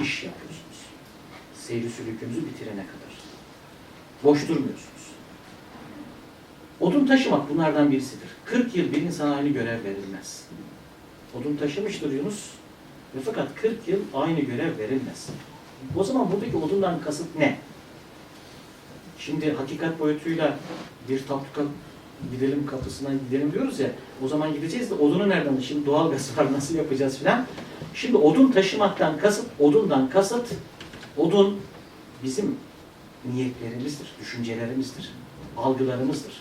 iş yapıyorsunuz. Seyri sülükünüzü bitirene kadar. Boş durmuyorsunuz. Odun taşımak bunlardan birisidir. 40 yıl bir insana aynı görev verilmez. Odun taşımıştır Yunus ve fakat 40 yıl aynı görev verilmez. O zaman buradaki odundan kasıt ne? Şimdi hakikat boyutuyla bir taptuka gidelim kapısına gidelim diyoruz ya. O zaman gideceğiz de odunu nereden? Şimdi doğal gaz var nasıl yapacağız filan. Şimdi odun taşımaktan kasıt, odundan kasıt, odun bizim niyetlerimizdir, düşüncelerimizdir, algılarımızdır.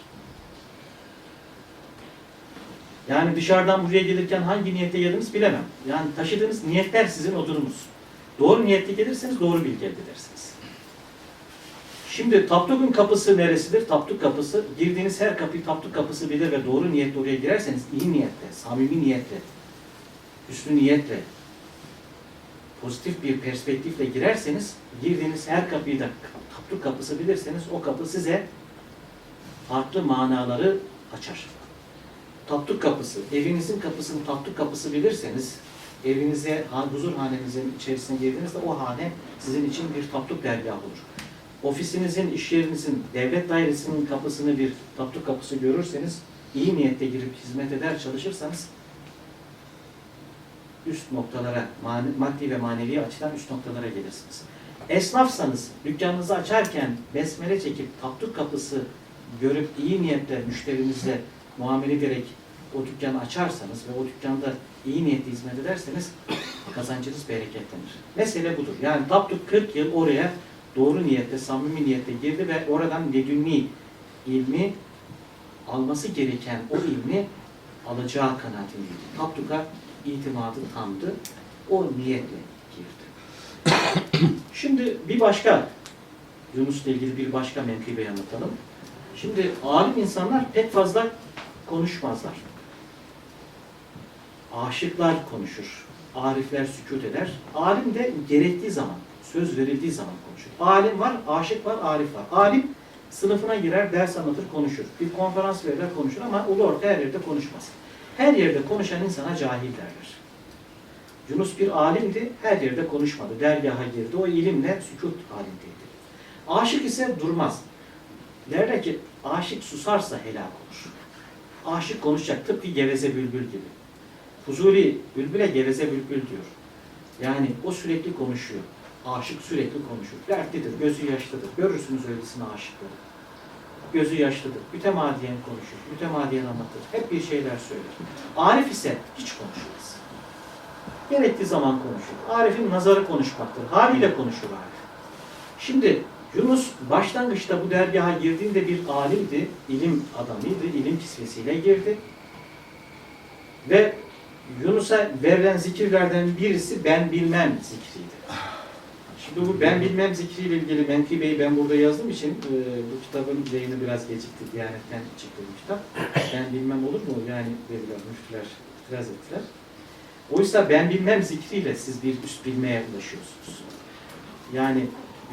Yani dışarıdan buraya gelirken hangi niyette geldiğiniz bilemem. Yani taşıdığınız niyetler sizin odununuz. Doğru niyetli gelirseniz doğru bilgi elde edersiniz. Şimdi Tapduk'un kapısı neresidir? Tapduk kapısı, girdiğiniz her kapıyı Tapduk kapısı bilir ve doğru niyetle oraya girerseniz iyi niyetle, samimi niyetle, hüsnü niyetle, pozitif bir perspektifle girerseniz, girdiğiniz her kapıyı da Tapduk kapısı bilirseniz o kapı size farklı manaları açar. Tapduk kapısı, evinizin kapısını tapduk kapısı bilirseniz, evinize, huzur hanenizin içerisine girdiğinizde o hane sizin için bir tapduk dergahı olur. Ofisinizin, iş yerinizin, devlet dairesinin kapısını bir tapduk kapısı görürseniz, iyi niyette girip hizmet eder çalışırsanız, üst noktalara, maddi ve manevi açıdan üst noktalara gelirsiniz. Esnafsanız, dükkanınızı açarken besmele çekip tapduk kapısı görüp iyi niyetle müşterinizle muamele ederek o dükkanı açarsanız ve o dükkanda iyi niyetli hizmet ederseniz kazancınız bereketlenir. Mesele budur. Yani Tapduk 40 yıl oraya doğru niyetle, samimi niyetle girdi ve oradan ledünni ilmi alması gereken o ilmi alacağı kanaatindeydi. Tapduk'a itimadı tamdı. O niyetle girdi. Şimdi bir başka Yunus'la ilgili bir başka menkıbeyi anlatalım. Şimdi alim insanlar pek fazla konuşmazlar. Aşıklar konuşur. Arifler sükut eder. Alim de gerektiği zaman, söz verildiği zaman konuşur. Alim var, aşık var, arif var. Alim sınıfına girer, ders anlatır, konuşur. Bir konferans verir, konuşur ama ulu orta her yerde konuşmaz. Her yerde konuşan insana cahil derler. Yunus bir alimdi, her yerde konuşmadı. Dergaha girdi, o ilimle sükut halindeydi. Aşık ise durmaz. Derler ki aşık susarsa helak olur. Aşık konuşacak tıpkı geveze bülbül gibi. Fuzuli bülbüle geveze bülbül diyor. Yani o sürekli konuşuyor. Aşık sürekli konuşur. Dertlidir, gözü yaşlıdır. Görürsünüz öylesine aşıkları. Gözü yaşlıdır. Mütemadiyen konuşur. Mütemadiyen anlatır. Hep bir şeyler söyler. Arif ise hiç konuşmaz. Gerektiği zaman konuşur. Arif'in nazarı konuşmaktır. Haliyle konuşur Arif. Şimdi Yunus başlangıçta bu dergaha girdiğinde bir alimdi, ilim adamıydı, ilim kisvesiyle girdi. Ve Yunus'a verilen zikirlerden birisi ben bilmem zikriydi. Şimdi bu ben bilmem zikriyle ilgili menkıbeyi ben burada yazdığım için e, bu kitabın yayını biraz gecikti. Diyanet'ten çıktı bu kitap. Ben bilmem olur mu? Yani dediler, müftüler itiraz ettiler. Oysa ben bilmem zikriyle siz bir üst bilmeye ulaşıyorsunuz. Yani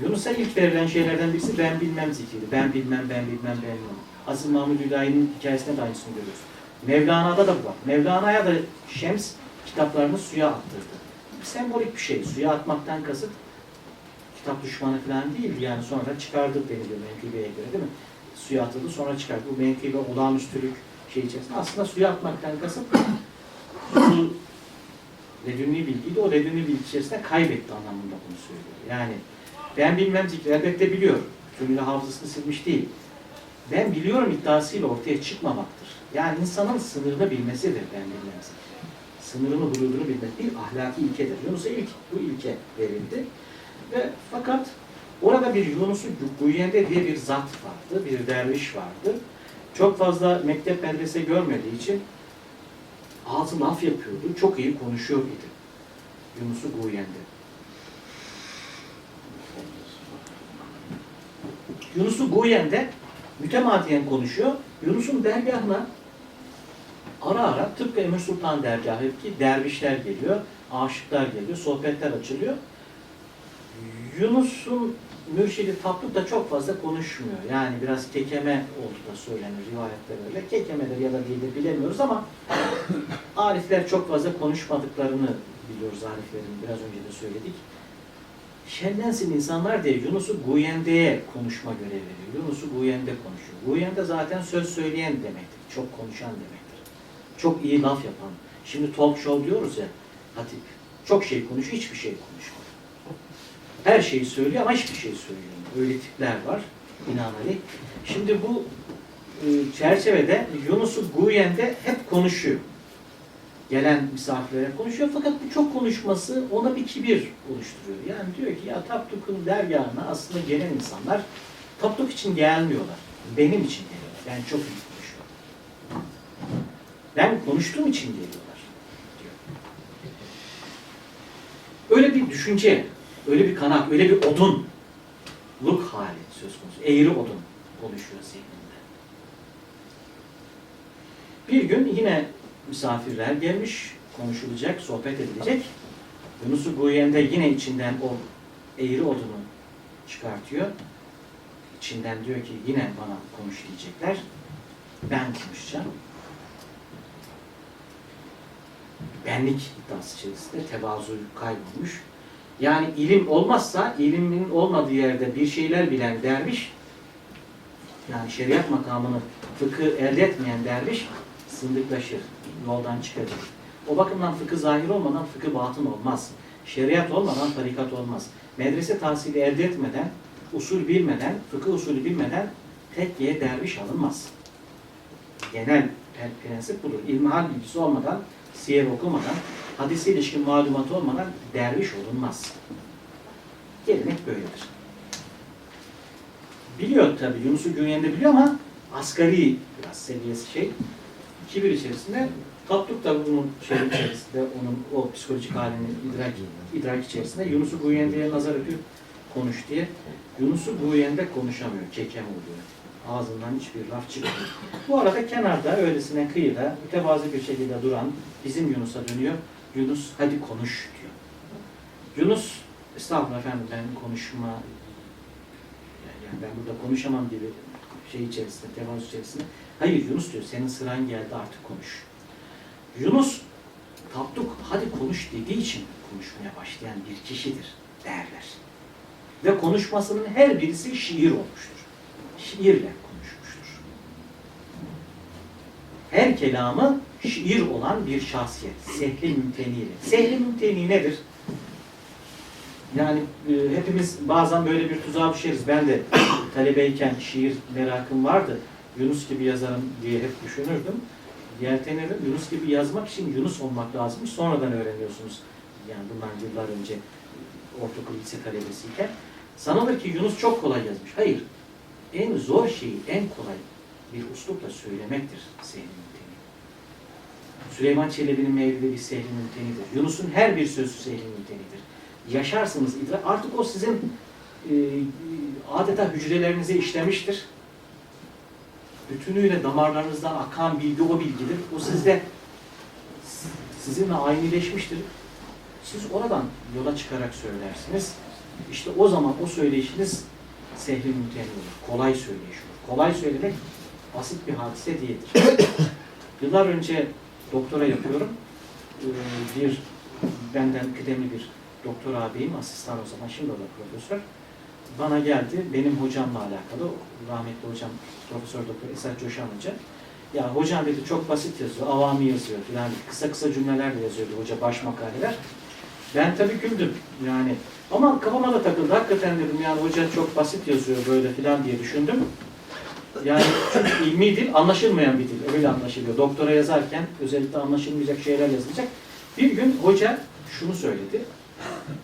Yunus'a ilk verilen şeylerden birisi ben bilmem zikriydi. Ben bilmem, ben bilmem, ben bilmem. Aziz Mahmud Hüdayi'nin hikayesinde de aynısını görüyoruz. Mevlana'da da bu var. Mevlana'ya da Şems kitaplarını suya attırdı. Sembolik bir şey. Suya atmaktan kasıt kitap düşmanı falan değildi. Yani sonra çıkardı deniliyor menkıbeye göre değil mi? Suya atıldı sonra çıkardı. Bu menkıbe olağanüstülük şey içerisinde. Aslında suya atmaktan kasıt su ledünni bilgiydi. O ledünni bilgi içerisinde kaybetti anlamında bunu söylüyor. Yani ben bilmem zikri elbette biliyor. Tümüyle hafızasını silmiş değil. Ben biliyorum iddiasıyla ortaya çıkmamaktır. Yani insanın sınırını bilmesidir ben bilmem zikri. Sınırını, hududunu bilmek bir ahlaki ilkedir. Yunus'a ilk bu ilke verildi. Ve fakat orada bir Yunus-u Guyende diye bir zat vardı, bir derviş vardı. Çok fazla mektep medrese görmediği için ağzı laf yapıyordu, çok iyi konuşuyor idi. Yunus-u Guyende. Yunus-u Guyende mütemadiyen konuşuyor. Yunus'un dergahına ara ara tıpkı Emir Sultan dergahı ki dervişler geliyor, aşıklar geliyor, sohbetler açılıyor. Yunus'un mürşidi Tatluk da çok fazla konuşmuyor. Yani biraz kekeme oldu da söylenir rivayetler öyle. Kekemedir ya da değildir bilemiyoruz ama Arifler çok fazla konuşmadıklarını biliyoruz Ariflerin biraz önce de söyledik. Şenlensin insanlar diye Yunus'u Guyende'ye konuşma görevi veriyor. Yunus'u Guyende konuşuyor. Guyende zaten söz söyleyen demektir. Çok konuşan demektir. Çok iyi laf yapan. Şimdi talk show diyoruz ya Hatip. Çok şey konuşuyor, hiçbir şey konuşmuyor. Her şeyi söylüyor ama hiçbir şey söylemiyor. Öyle tipler var binaenaleyh. Şimdi bu e, çerçevede Yunus'u Guyen'de hep konuşuyor. Gelen misafirlere konuşuyor fakat bu çok konuşması ona bir kibir oluşturuyor. Yani diyor ki ya Tapduk'un dergahına aslında gelen insanlar Tapduk için gelmiyorlar. Benim için geliyorlar. Ben çok iyi konuşuyorum. Ben konuştuğum için geliyorlar diyor. Öyle bir düşünce, öyle bir kanat, öyle bir odunluk hali söz konusu. Eğri odun oluşuyor zihninde. Bir gün yine misafirler gelmiş, konuşulacak, sohbet edilecek. Yunus-u yine içinden o eğri odunu çıkartıyor. İçinden diyor ki yine bana konuş diyecekler. Ben konuşacağım. Benlik iddiası içerisinde tevazu kaybolmuş. Yani ilim olmazsa, ilimin olmadığı yerde bir şeyler bilen derviş, yani şeriat makamını, fıkı elde etmeyen derviş sındıklaşır, yoldan çıkacak. O bakımdan fıkı zahir olmadan fıkı batın olmaz. Şeriat olmadan tarikat olmaz. Medrese tahsili elde etmeden, usul bilmeden, fıkıh usulü bilmeden tekkeye derviş alınmaz. Genel prensip budur. İlmihal bilgisi olmadan, siyer okumadan, hadise ilişkin malumatı olmadan derviş olunmaz. Gelenek böyledir. Biliyor tabi Yunus'u Günyen'de biliyor ama asgari biraz seviyesi şey. Kibir içerisinde Tatluk da bunun şey içerisinde, onun o psikolojik halini idrak, idrak içerisinde Yunus'u Guyende'ye nazar edip konuş diye. Yunus'u Guyen'de konuşamıyor, kekem oluyor. Ağzından hiçbir laf çıkmıyor. Bu arada kenarda öylesine kıyıda mütevazı bir şekilde duran bizim Yunus'a dönüyor. Yunus hadi konuş diyor. Yunus estağfurullah efendim ben konuşma yani ben burada konuşamam gibi şey içerisinde, tevazu içerisinde. Hayır Yunus diyor senin sıran geldi artık konuş. Yunus Tapduk hadi konuş dediği için konuşmaya başlayan bir kişidir derler. Ve konuşmasının her birisi şiir olmuştur. Şiirle konuşmuştur. Her kelamı şiir olan bir şahsiyet. Sehli mümteniyle. Sehli mümteni nedir? Yani e, hepimiz bazen böyle bir tuzağa düşeriz. Ben de talebeyken şiir merakım vardı. Yunus gibi yazarım diye hep düşünürdüm. Yeltenirdim. Yunus gibi yazmak için Yunus olmak lazımmış. Sonradan öğreniyorsunuz. Yani bundan yıllar önce ortaokul lise talebesiyken. Sanılır ki Yunus çok kolay yazmış. Hayır. En zor şeyi en kolay bir uslupla söylemektir Mümteni. Süleyman Çelebi'nin mevlidi bir Sehli Mümteni'dir. Yunus'un her bir sözü Sehli Mümteni'dir. Yaşarsınız, idrak. Artık o sizin e, adeta hücrelerinize işlemiştir bütünüyle damarlarınızdan akan bilgi o bilgidir. O sizde sizinle aynıleşmiştir. Siz oradan yola çıkarak söylersiniz. İşte o zaman o söyleyişiniz sehli mümteni olur. Kolay söyleyiş olur. Kolay söylemek basit bir hadise değildir. Yıllar önce doktora yapıyorum. Ee, Bir benden kıdemli bir doktor ağabeyim, asistan o zaman, şimdi o da profesör bana geldi benim hocamla alakalı rahmetli hocam Profesör Doktor Esat Coşan Hoca. Ya hocam dedi çok basit yazıyor, avami yazıyor filan kısa kısa cümlelerle yazıyordu hoca baş makaleler. Ben tabii güldüm yani. Ama kafama da takıldı. Hakikaten dedim yani hoca çok basit yazıyor böyle filan diye düşündüm. Yani çünkü ilmi dil anlaşılmayan bir dil. Öyle anlaşılıyor. Doktora yazarken özellikle anlaşılmayacak şeyler yazılacak. Bir gün hoca şunu söyledi.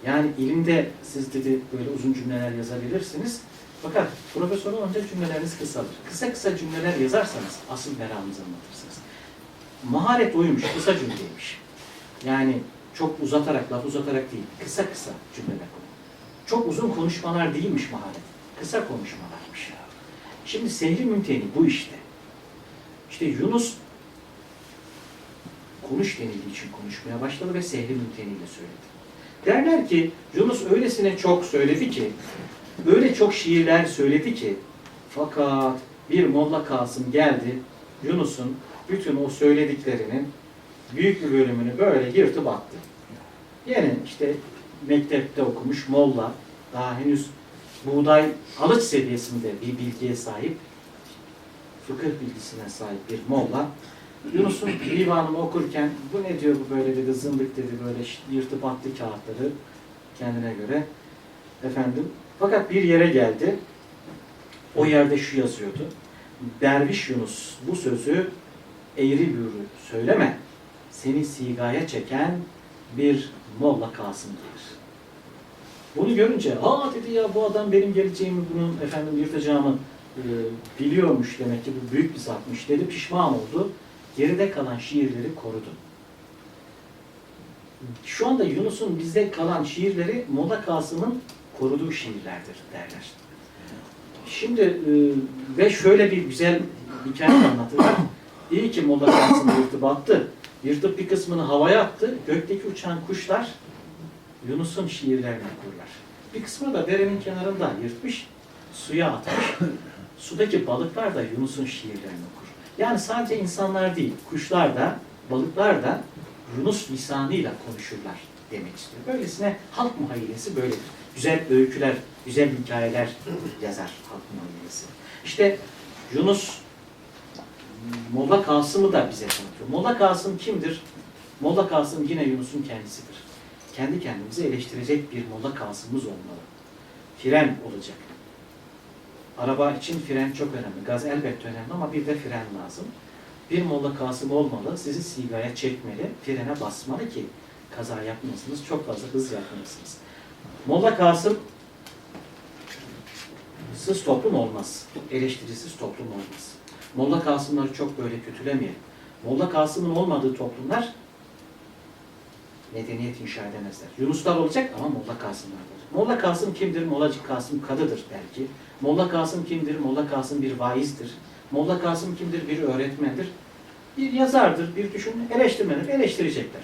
Yani ilimde siz dedi böyle uzun cümleler yazabilirsiniz. Fakat profesör olunca cümleleriniz kısalır. Kısa kısa cümleler yazarsanız asıl meramınızı anlatırsınız. Maharet oymuş, kısa cümleymiş. Yani çok uzatarak, laf uzatarak değil, kısa kısa cümleler kurun. Çok uzun konuşmalar değilmiş maharet. Kısa konuşmalarmış. Şimdi sehri mümteni bu işte. İşte Yunus konuş denildiği için konuşmaya başladı ve sehri mümteniyle söyledi. Derler ki Yunus öylesine çok söyledi ki, öyle çok şiirler söyledi ki, fakat bir Molla Kasım geldi, Yunus'un bütün o söylediklerinin büyük bir bölümünü böyle yırtıp attı. Yeni işte mektepte okumuş molla, daha henüz buğday alıç seviyesinde bir bilgiye sahip, fıkıh bilgisine sahip bir molla, Yunus'un divanını okurken bu ne diyor bu böyle dedi, zındık dedi, böyle yırtıp attı kağıtları kendine göre. Efendim, fakat bir yere geldi, o yerde şu yazıyordu, Derviş Yunus bu sözü eğri büğrü söyleme, seni sigaya çeken bir Molla Kasım gelir. Bunu görünce, aa dedi ya bu adam benim geleceğimi, bunun efendim yırtacağımı e, biliyormuş demek ki bu büyük bir zatmış dedi, pişman oldu. Geride kalan şiirleri korudu. Şu anda Yunus'un bizde kalan şiirleri Molla Kasım'ın koruduğu şiirlerdir derler. Şimdi e, ve şöyle bir güzel hikaye anlatırlar. İyi ki Molla Kasım yırtıp attı. Yırtıp bir kısmını havaya attı. Gökteki uçan kuşlar Yunus'un şiirlerini okurlar. Bir kısmı da derenin kenarında yırtmış, suya atmış. Sudaki balıklar da Yunus'un şiirlerini okur. Yani sadece insanlar değil, kuşlar da, balıklar da Yunus lisanıyla konuşurlar demek istiyor. Böylesine halk muhayyilesi böyledir. Güzel öyküler, güzel hikayeler yazar halk muhayyilesi. İşte Yunus Molla Kasım'ı da bize tanıtıyor. Molla Kasım kimdir? Molla Kasım yine Yunus'un kendisidir. Kendi kendimizi eleştirecek bir Molla Kasım'ımız olmalı. Fren olacak. Araba için fren çok önemli. Gaz elbette önemli ama bir de fren lazım. Bir Molla Kasım olmalı, sizi sigaya çekmeli, frene basmalı ki kaza yapmayasınız, çok fazla hız yapmayasınız. Molla Kasım sız toplum olmaz, eleştirisiz toplum olmaz. Molla Kasımları çok böyle kötülemeyelim. Molla Kasım'ın olmadığı toplumlar medeniyet inşa edemezler. Yunuslar olacak ama Molla Kasımlardır. Molla Kasım kimdir? Mollacı Kasım kadıdır belki. Molla Kasım kimdir? Molla Kasım bir vaizdir. Molla Kasım kimdir? Bir öğretmendir. Bir yazardır, bir düşün, eleştirmendir. Eleştirecekler.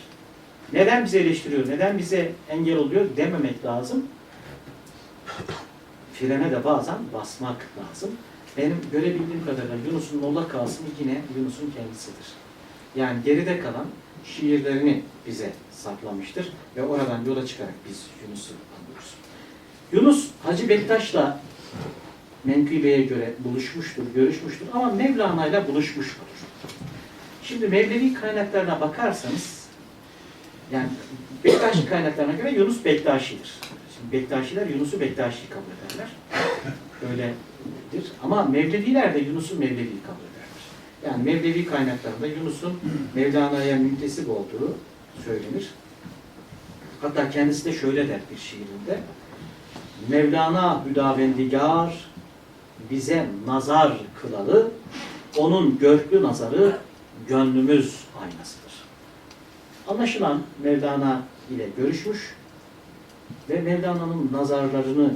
Neden bizi eleştiriyor, neden bize engel oluyor dememek lazım. Frene de bazen basmak lazım. Benim görebildiğim kadarıyla Yunus'un Molla Kasım yine Yunus'un kendisidir. Yani geride kalan şiirlerini bize saklamıştır ve oradan yola çıkarak biz Yunus'u anlıyoruz. Yunus Hacı Bektaş'la Menkıbe'ye göre buluşmuştur, görüşmüştür ama Mevlana'yla buluşmuş mudur? Şimdi Mevlevi kaynaklarına bakarsanız yani Bektaş kaynaklarına göre Yunus Bektaşi'dir. Şimdi Bektaşiler Yunus'u Bektaşi kabul ederler. Öyledir. Ama Mevleviler de Yunus'u Mevlevi kabul ederler. Yani Mevlevi kaynaklarında Yunus'un Mevlana'ya müntesip olduğu söylenir. Hatta kendisi de şöyle der bir şiirinde. Mevlana hüdavendigar bize nazar kılalı, onun görklü nazarı gönlümüz aynasıdır. Anlaşılan Mevlana ile görüşmüş ve Mevlana'nın nazarlarını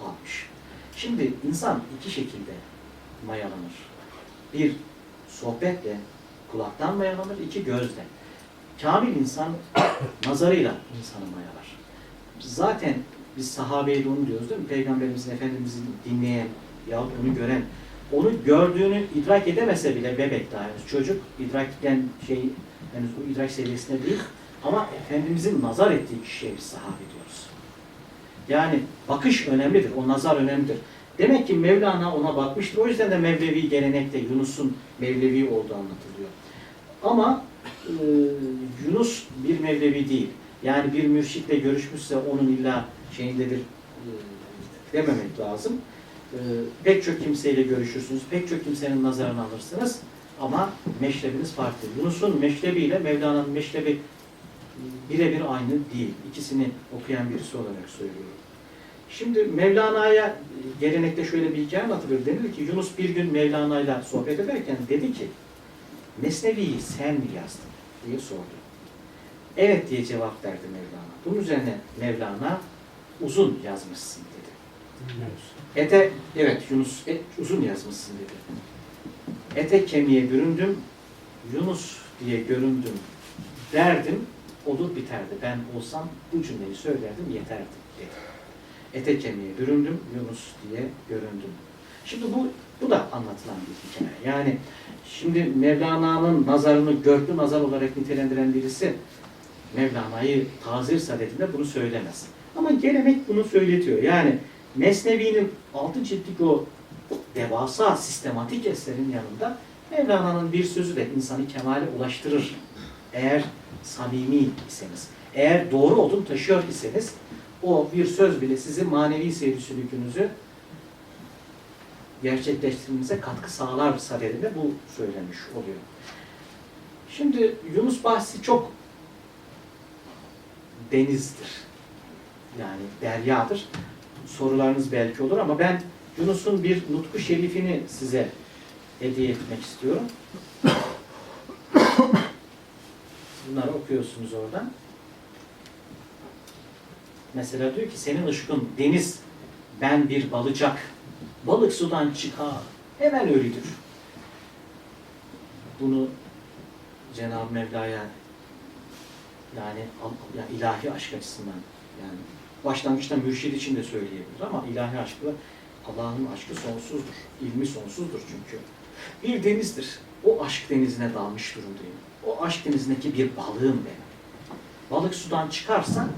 almış. Şimdi insan iki şekilde mayalanır. Bir, sohbetle, kulaktan mayalanır, iki gözle. Kamil insan nazarıyla insanı mayalar. Zaten biz sahabeyi de onu diyoruz değil mi? Peygamberimizin, Efendimizin dinleyen yahut onu gören, onu gördüğünü idrak edemese bile bebek daha henüz çocuk idrakten şey henüz o idrak seviyesinde değil ama Efendimizin nazar ettiği kişiye biz sahabe diyoruz. Yani bakış önemlidir, o nazar önemlidir. Demek ki Mevlana ona bakmıştır. O yüzden de Mevlevi gelenekte Yunus'un Mevlevi olduğu anlatılıyor. Ama e, Yunus bir Mevlevi değil. Yani bir mürşitle görüşmüşse onun illa şeyindedir e, dememek lazım. E, pek çok kimseyle görüşürsünüz, pek çok kimsenin nazarını alırsınız ama meşrebiniz farklı. Yunus'un meşrebiyle Mevlana'nın meşrebi e, birebir aynı değil. İkisini okuyan birisi olarak söylüyorum. Şimdi Mevlana'ya e, gelenekte şöyle bir hikaye anlatılır. Denir ki Yunus bir gün Mevlana'yla sohbet ederken dedi ki Mesnevi'yi sen mi yazdın diye sordu. Evet diye cevap verdi Mevlana. Bunun üzerine Mevlana uzun yazmışsın dedi. Ete, evet Yunus et, uzun yazmışsın dedi. Ete kemiğe büründüm, Yunus diye göründüm derdim, olur biterdi. Ben olsam bu cümleyi söylerdim yeterdi dedi. Ete kemiğe büründüm, Yunus diye göründüm. Şimdi bu, bu da anlatılan bir hikaye. Yani şimdi Mevlana'nın nazarını görklü nazar olarak nitelendiren birisi Mevlana'yı tazir sadedinde bunu söylemez. Ama gelenek bunu söyletiyor. Yani Mesnevi'nin altın ciltlik o devasa sistematik eserin yanında Mevlana'nın bir sözü de insanı kemale ulaştırır. Eğer samimi iseniz, eğer doğru odun taşıyor iseniz o bir söz bile sizin manevi seyri sülükünüzü gerçekleştirmenize katkı sağlar sadedinde bu söylemiş oluyor. Şimdi Yunus bahsi çok denizdir. Yani deryadır. Sorularınız belki olur ama ben Yunus'un bir nutku şerifini size hediye etmek istiyorum. Bunları okuyorsunuz oradan. Mesela diyor ki senin ışkın deniz, ben bir balıcak. Balık sudan çıkar, hemen ölüdür. Bunu Cenab-ı Mevla'ya yani al- ya ilahi aşk açısından yani başlangıçta mürşid için de söyleyebilir ama ilahi aşkla Allah'ın aşkı sonsuzdur. ilmi sonsuzdur çünkü. Bir denizdir. O aşk denizine dalmış durumdayım. O aşk denizindeki bir balığım benim. Balık sudan çıkarsa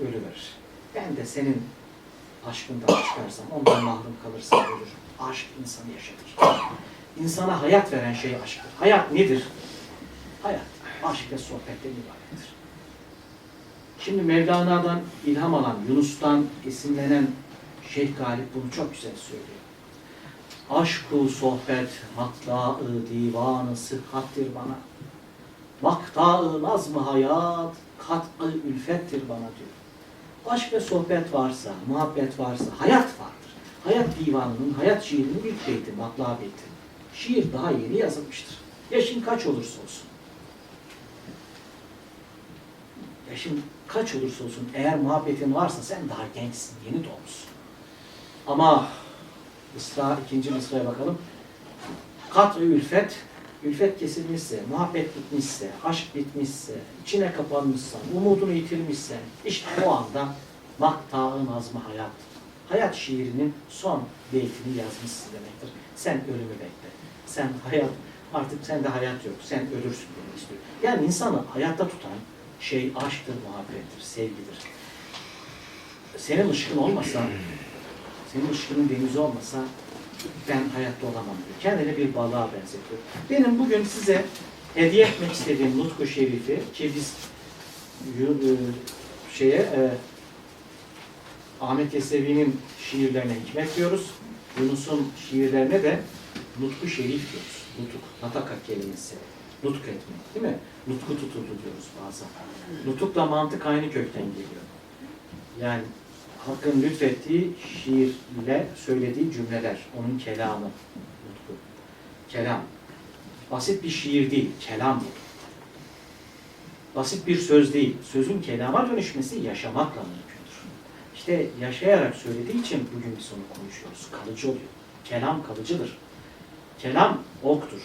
ölüverir. Ben de senin aşkından çıkarsam, ondan mahrum kalırsam ölür. Aşk insanı yaşatır. İnsana hayat veren şey aşktır. Hayat nedir? Hayat, aşk ve sohbetten ibarettir. Şimdi Mevlana'dan ilham alan, Yunus'tan esinlenen Şeyh Galip bunu çok güzel söylüyor. Aşku sohbet, matlaı divanı sıhhattir bana. Maktaı nazmı hayat, kat'ı ülfettir bana diyor. Aşk ve sohbet varsa, muhabbet varsa hayat vardır. Hayat divanının, hayat şiirinin ilk beyti, matla beyti. Şiir daha yeni yazılmıştır. Yaşın kaç olursa olsun. Yaşın kaç olursa olsun eğer muhabbetin varsa sen daha gençsin, yeni doğmuşsun. Ama Mısra, ikinci Mısra'ya bakalım. Kat ve ülfet, ülfet kesilmişse, muhabbet bitmişse, aşk bitmişse, içine kapanmışsan, umudunu yitirmişsen, işte o anda maktağın azmı hayat. Hayat şiirinin son beytini yazmışsın demektir. Sen ölümü bekle. Sen hayat, artık sende hayat yok. Sen ölürsün demek istiyor. Yani insanı hayatta tutan şey aşktır, muhabbettir, sevgidir. Senin ışkın olmasa, senin ışkının denizi olmasa ben hayatta olamam diyor. Kendini bir balığa benzetiyor. Benim bugün size hediye etmek istediğim Nutku Şerif'i ki biz e, şeye e, Ahmet Yesevi'nin şiirlerine hikmet diyoruz. Yunus'un şiirlerine de Nutku Şerif diyoruz. Nutuk, nataka kelimesi. Nutk etmek değil mi? Nutku tutuldu diyoruz bazen. Nutukla mantık aynı kökten geliyor. Yani Hakk'ın lütfettiği şiirle söylediği cümleler, onun kelamı. Nutku. Kelam. Basit bir şiir değil, kelam bu. Basit bir söz değil. Sözün kelama dönüşmesi yaşamakla mümkündür. İşte yaşayarak söylediği için bugün biz onu konuşuyoruz. Kalıcı oluyor. Kelam kalıcıdır. Kelam oktur.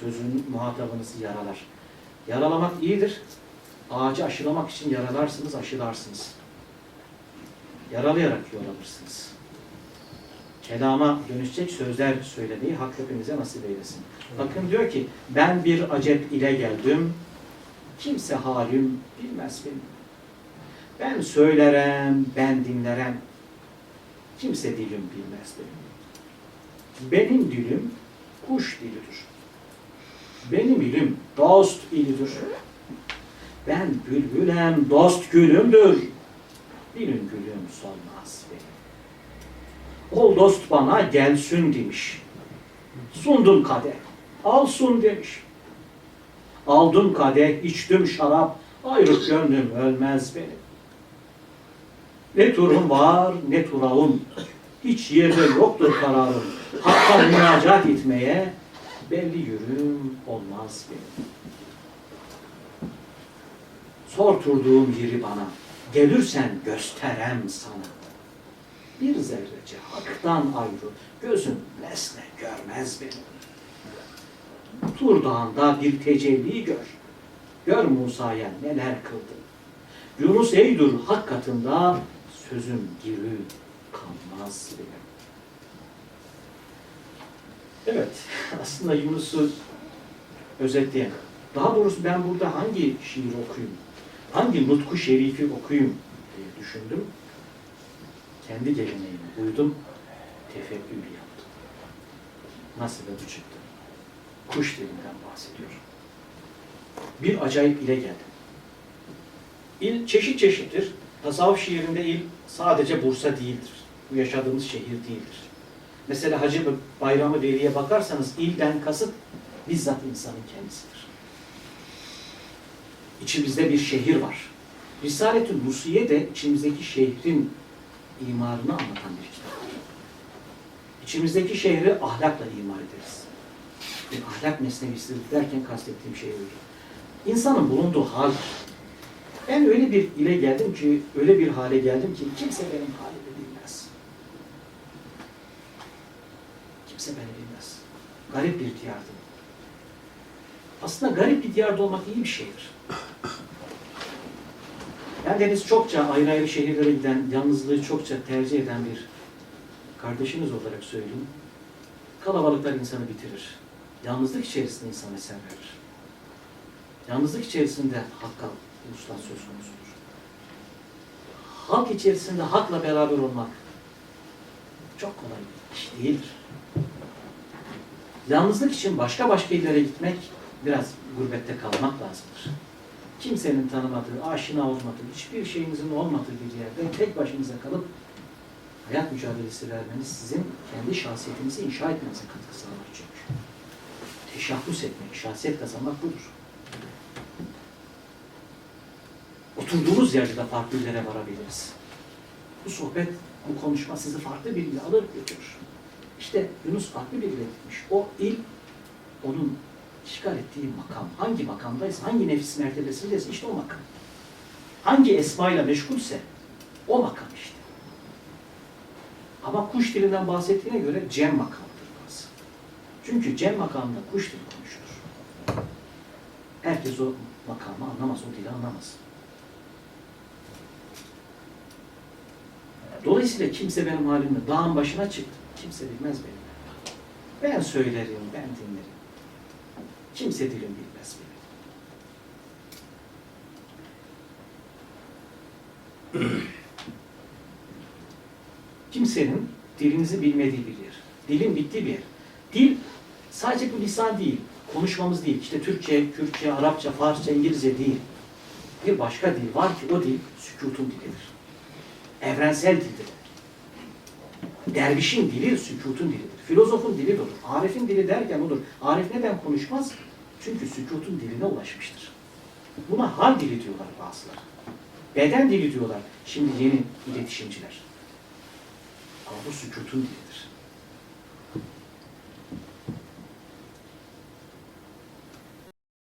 Sözün muhatabınızı yaralar. Yaralamak iyidir. Ağacı aşılamak için yaralarsınız, aşılarsınız. Yaralayarak yol alırsınız. Kelama dönüşecek sözler söylemeyi Hak hepimize nasip eylesin. Bakın diyor ki, ben bir acep ile geldim, kimse halim bilmez benim. Ben söylerem, ben dinlerem, kimse dilim bilmez benim. Benim dilim kuş dilidir. Benim ilim dost ilidir. Ben bülbülem, dost gülümdür. Bilin gülüm solmaz benim. Ol dost bana gelsin demiş. Sundum kadeh, al sun demiş. Aldım kadeh, içtim şarap, ayrı gönlüm ölmez benim. Ne turum var, ne turağım, hiç yerde yoktur kararım. Hakka müracaat etmeye belli yürüm olmaz benim. Sorturduğum yeri bana, gelirsen gösterem sana. Bir zerrece haktan ayrı, gözüm nesne görmez benim. Tur Dağı'nda bir tecelli gör, gör Musa'ya neler kıldı. Yunus eydur hak katında, sözüm diri kalmaz benim. Evet, aslında Yunus'u özetleyen Daha doğrusu ben burada hangi şiir okuyayım, hangi nutku şerifi okuyayım diye düşündüm. Kendi geleneğime uydum, tefekkür yaptım. Nasıl bu çıktı. Kuş dilinden bahsediyor. Bir acayip ile geldim. İl çeşit çeşittir. Tasavvuf şiirinde il sadece Bursa değildir. Bu yaşadığımız şehir değildir. Mesela Hacı Bayramı Veli'ye bakarsanız ilden kasıt bizzat insanın kendisidir. İçimizde bir şehir var. Risaletül Nusiye de içimizdeki şehrin imarını anlatan bir kitaptır. İçimizdeki şehri ahlakla imar ederiz. Bir ahlak mesnevisi derken kastettiğim şey buydu. İnsanın bulunduğu hal. Ben öyle bir ile geldim ki, öyle bir hale geldim ki kimse benim halimi bilmez. Kimse beni bilmez. Garip bir diyardım. Aslında garip bir diyarda olmak iyi bir şeydir. Ben deniz çokça ayrı ayrı şehirlere giden, yalnızlığı çokça tercih eden bir kardeşiniz olarak söyleyeyim. Kalabalıklar insanı bitirir. Yalnızlık içerisinde insan eser verir. Yalnızlık içerisinde hakka uluslar söz konusudur. Halk içerisinde hakla beraber olmak çok kolay bir iş değildir. Yalnızlık için başka başka illere gitmek biraz gurbette kalmak lazımdır. Kimsenin tanımadığı, aşina olmadığı, hiçbir şeyinizin olmadığı bir yerde tek başınıza kalıp hayat mücadelesi vermeniz sizin kendi şahsiyetinizi inşa etmenize katkı sağlar çünkü. Teşahhus etmek, şahsiyet kazanmak budur. Oturduğunuz yerde de farklı yerlere varabiliriz. Bu sohbet, bu konuşma sizi farklı bir ile alır götürür. İşte Yunus farklı bir ile gitmiş. O il, onun işgal ettiği makam. Hangi makamdaysa, hangi nefis mertebesindeyse işte o makam. Hangi esmayla meşgulse o makam işte. Ama kuş dilinden bahsettiğine göre cem makamıdır burası. Çünkü cem makamında kuş dili konuşulur. Herkes o makamı anlamaz, o dili anlamaz. Dolayısıyla kimse benim halimle dağın başına çıktı. Kimse bilmez beni. Ben söylerim, ben dinlerim. Kimse dilim bilmez beni. Kimsenin dilinizi bilmediği bir yer. Dilin bittiği bir. Dil sadece bu lisan değil, konuşmamız değil. İşte Türkçe, Kürtçe, Arapça, Farsça, İngilizce değil. Bir başka dil var ki o dil sükutun dilidir. Evrensel dildir. Dervişin dili sükutun dilidir. Filozofun dili de odur. Arif'in dili derken odur. Arif neden konuşmaz? Çünkü sükutun diline ulaşmıştır. Buna hal dili diyorlar bazıları. Beden dili diyorlar. Şimdi yeni iletişimciler. Ama bu sükutun dilidir.